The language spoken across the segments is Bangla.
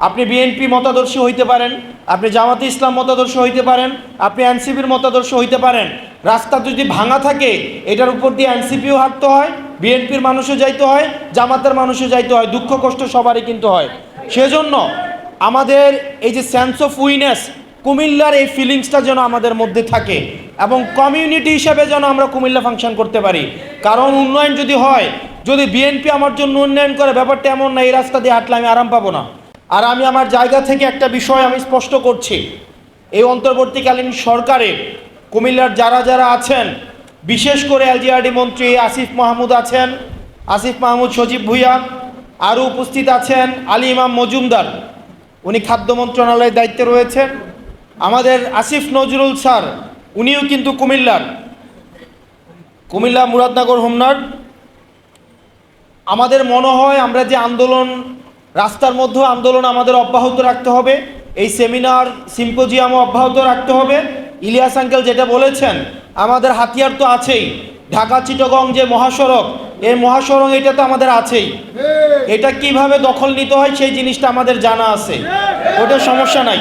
আপনি বিএনপি মতাদর্শী হইতে পারেন, আপনি জামাতে ইসলাম মতাদর্শ হইতে পারেন, আপনি এনসিপির মতাদর্শ হইতে পারেন। রাস্তা যদি ভাঙা থাকে, এটার উপর দিয়ে এনসিপিও হাঁটতে হয়, বিএনপির মানুষও যাইতে হয়, জামাতের মানুষও যাইতে হয়, দুঃখ কষ্ট সবারই কিন্তু হয়। সেজন্য আমাদের এই যে সেন্স অফ উইনেস কুমিল্লার এই ফিলিংসটা যেন আমাদের মধ্যে থাকে এবং কমিউনিটি হিসেবে যেন আমরা কুমিল্লা ফাংশন করতে পারি। কারণ উন্নয়ন যদি হয়, যদি বিএনপি আমার জন্য উন্নয়ন করে, ব্যাপারটা এমন না, এই রাস্তা দিয়ে হাঁটলে আমি আরাম পাবো না। আর আমি আমার জায়গা থেকে একটা বিষয় আমি স্পষ্ট করছি। এই অন্তর্বর্তীকালীন সরকারে কুমিল্লার যারা যারা আছেন, বিশেষ করে এলজিআরডি মন্ত্রী আসিফ মাহমুদ আছেন, আসিফ মাহমুদ সজীব ভুইয়া, আরও উপস্থিত আছেন আলী ইমাম মজুমদার। উনি খাদ্য মন্ত্রণালয়ের দায়িত্বে রয়েছেন। আমাদের আসিফ নজরুল স্যার, উনিও কিন্তু কুমিল্লার। কুমিল্লা মুরাদনগর হোমনার। আমাদের মনে হয় আমরা যে আন্দোলন রাস্তার মধ্যে আন্দোলন আমাদের অব্যাহত রাখতে হবে। এই সেমিনার, সিম্পোজিয়ামও অব্যাহত রাখতে হবে। ইলিয়াস আঙ্কেল যেটা বলেছেন, আমাদের হাতিয়ার তো আছেই। ঢাকা চিটগং যে মহাসড়ক, এই মহাসড়ক এটা তো আমাদের আছেই। এটা কীভাবে দখল নিতে হয় সেই জিনিসটা আমাদের জানা আছে। ওটা সমস্যা নাই।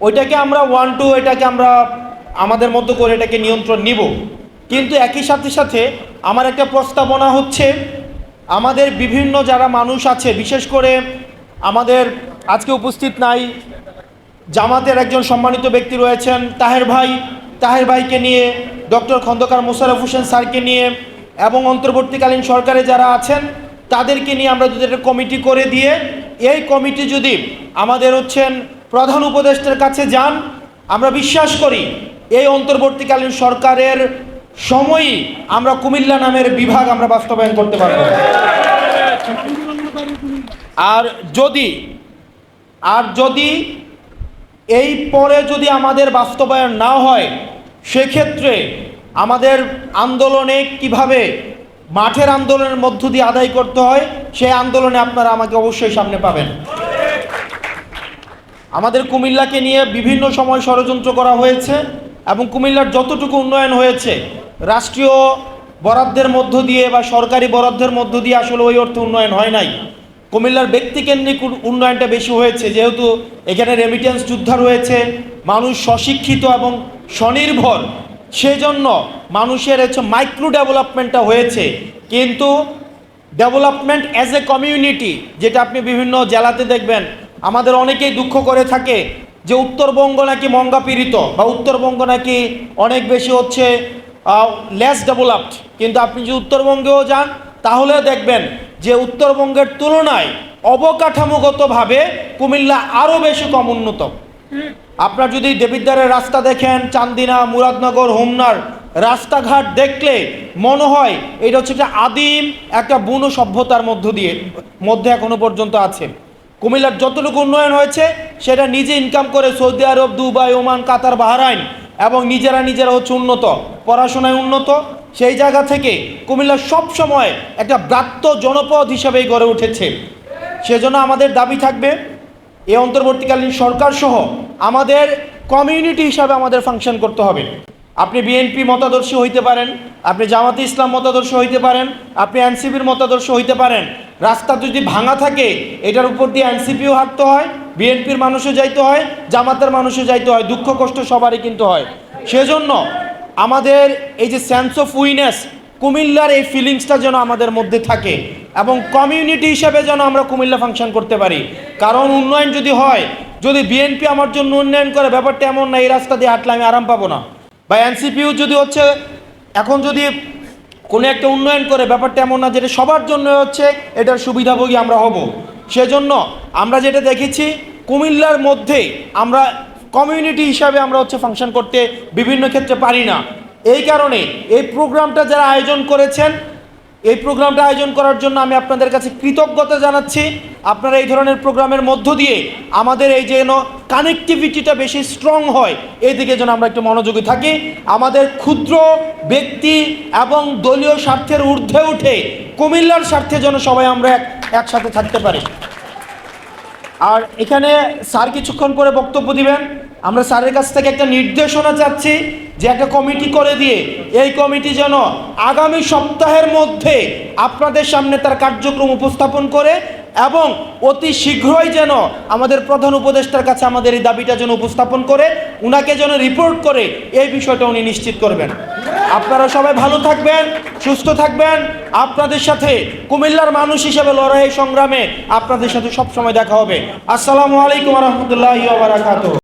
ওইটাকে আমরা ওয়ান টু এটাকে আমরা আমাদের মতো করে এটাকে নিয়ন্ত্রণ নিব। কিন্তু একই সাথে সাথে আমার একটা প্রস্তাবনা হচ্ছে আমাদের বিভিন্ন যারা মানুষ আছে, বিশেষ করে আমাদের আজকে উপস্থিত নাই, জামাতের একজন সম্মানিত ব্যক্তি রয়েছেন, তাহের ভাই, তাহের ভাইকে নিয়ে, ডক্টর খন্দকার মোশারফ হোসেন স্যারকে নিয়ে এবং অন্তর্বর্তীকালীন সরকারে যারা আছেন, তাদেরকে নিয়ে আমরা যদি একটা কমিটি করে দিয়ে, এই কমিটি যদি আমাদের হচ্ছেন প্রধান উপদেষ্টার কাছে যান, আমরা বিশ্বাস করি এই অন্তর্বর্তীকালীন সরকারের সময়ই আমরা কুমিল্লা নামের বিভাগ আমরা বাস্তবায়ন করতে পারব। আর যদি আর যদি এই পরে যদি আমাদের বাস্তবায়ন না হয়, সেক্ষেত্রে আমাদের আন্দোলনে কীভাবে মাঠের আন্দোলনের মধ্য দিয়ে আদায় করতে হয়, সেই আন্দোলনে আপনারা আমাকে অবশ্যই সামনে পাবেন। আমাদের কুমিল্লাকে নিয়ে বিভিন্ন সময় ষড়যন্ত্র করা হয়েছে। এবং কুমিল্লার যতটুকু উন্নয়ন হয়েছে, রাষ্ট্রীয় বরাদ্দের মধ্য দিয়ে বা সরকারি বরাদ্দের মধ্য দিয়ে আসলে ওই অর্থে উন্নয়ন হয় নাই। কুমিল্লার ব্যক্তিকেন্দ্রিক উন- উন্নয়নটা বেশি হয়েছে, যেহেতু এখানে রেমিটেন্স যোদ্ধা রয়েছে, মানুষ স্বশিক্ষিত এবং স্বনির্ভর। সেজন্য মানুষের হচ্ছে মাইক্রো ডেভেলপমেন্টটা হয়েছে। কিন্তু ডেভেলপমেন্ট অ্যাজ এ কমিউনিটি যেটা আপনি বিভিন্ন জেলাতে দেখবেন, আমাদের অনেকেই দুঃখ করে থাকে যে উত্তরবঙ্গ নাকি মঙ্গা পীড়িত বা উত্তরবঙ্গ নাকি অনেক বেশি হচ্ছে লেস ডেভেলপড কিন্তু আপনি যদি উত্তরবঙ্গেও যান, তাহলে দেখবেন যে উত্তরবঙ্গের তুলনায় অবকাঠামোগতভাবে কুমিল্লা আরও বেশি কম উন্নত। আপনার যদি দেবিদ্বারের রাস্তা দেখেন, চান্দিনা, মুরাদনগর, হোমনার রাস্তাঘাট দেখলে মনে হয় এটা হচ্ছে একটা আদিম, একটা বুনো সভ্যতার মধ্য দিয়ে, মধ্যে এখনও পর্যন্ত আছে। কুমিল্লার যতটুকু উন্নয়ন হয়েছে, সেটা নিজে ইনকাম করে Saudi Arab, Dubai, Oman, Qatar, Bahrain এবং নিজেরা নিজেরা হচ্ছে উন্নত, পড়াশোনায় উন্নত। সেই জায়গা থেকে কুমিল্লা সব সময় একটা ব্রাত্য জনপদ হিসাবেই গড়ে উঠেছে। সেজন্য আমাদের দাবি থাকবে, এই অন্তর্বর্তীকালীন সরকার সহ আমাদের কমিউনিটি হিসাবে আমাদের ফাংশন করতে হবে। আপনি বিএনপি মতাদর্শী হইতে পারেন, আপনি জামাতে ইসলাম মতাদর্শ হইতে পারেন, আপনি এনসিপির মতাদর্শ হইতে পারেন রাস্তা যদি ভাঙা থাকে, এটার উপর দিয়ে এনসিপিও হাঁটতে হয়, বিএনপির মানুষও যাইতে হয়, জামাতের মানুষও যাইতে হয়, দুঃখ কষ্ট সবারই কিন্তু হয়। সেজন্য আমাদের এই যে সেন্স অফ উইনেস, কুমিল্লার এই ফিলিংসটা যেন আমাদের মধ্যে থাকে এবং কমিউনিটি হিসেবে যেন আমরা কুমিল্লা ফাংশন করতে পারি। কারণ উন্নয়ন যদি হয়, যদি বিএনপি আমার জন্য উন্নয়ন করে, ব্যাপারটা এমন না, এই রাস্তা দিয়ে হাঁটলে আমি আরাম পাবো না। বা এনসিপিও যদি হচ্ছে, এখন যদি কোনো একটা উন্নয়ন করে ব্যাপারটা এমন না যেটা সবার জন্য হচ্ছে, এটার সুবিধাভোগী আমরা হব। সেজন্য আমরা যেটা দেখেছি, কুমিল্লার মধ্যে আমরা কমিউনিটি হিসাবে আমরা হচ্ছে ফাংশন করতে বিভিন্ন ক্ষেত্রে পারি না। এই কারণে এই প্রোগ্রামটা যারা আয়োজন করেছেন এই প্রোগ্রামটা আয়োজন করার জন্য আমি আপনাদের কাছে কৃতজ্ঞতা জানাচ্ছি। আপনারা এই ধরনের প্রোগ্রামের মধ্য দিয়ে আমাদের এই যেন কানেকটিভিটিটা বেশি স্ট্রং হয় এই দিকে যেন আমরা একটু মনোযোগী থাকি। আমাদের ক্ষুদ্র ব্যক্তি এবং দলীয় স্বার্থের ঊর্ধ্বে উঠে কুমিল্লার স্বার্থে যেন সবাই আমরা এক, একসাথে থাকতে পারি। আর এখানে স্যার কিছুক্ষণ পরে বক্তব্য দিবেন। আমরা স্যারের কাছ থেকে একটা নির্দেশনা চাচ্ছি যে একটা কমিটি করে দিয়ে এই কমিটি যেন আগামী সপ্তাহের মধ্যে আপনাদের সামনে তার কার্যক্রম উপস্থাপন করে এবং অতি শীঘ্রই যেন আমাদের প্রধান উপদেষ্টার কাছে আমাদের এই দাবিটা যেন উপস্থাপন করে, উনাকে যেন রিপোর্ট করে, এই বিষয়টা উনি নিশ্চিত করবেন। আপনারা সবাই ভালো থাকবেন, সুস্থ থাকবেন। আপনাদের সাথে কুমিল্লার মানুষ হিসেবে লড়াই সংগ্রামে আপনাদের সাথে সবসময় দেখা হবে। আসসালামু আলাইকুম রহমতুল্লাহ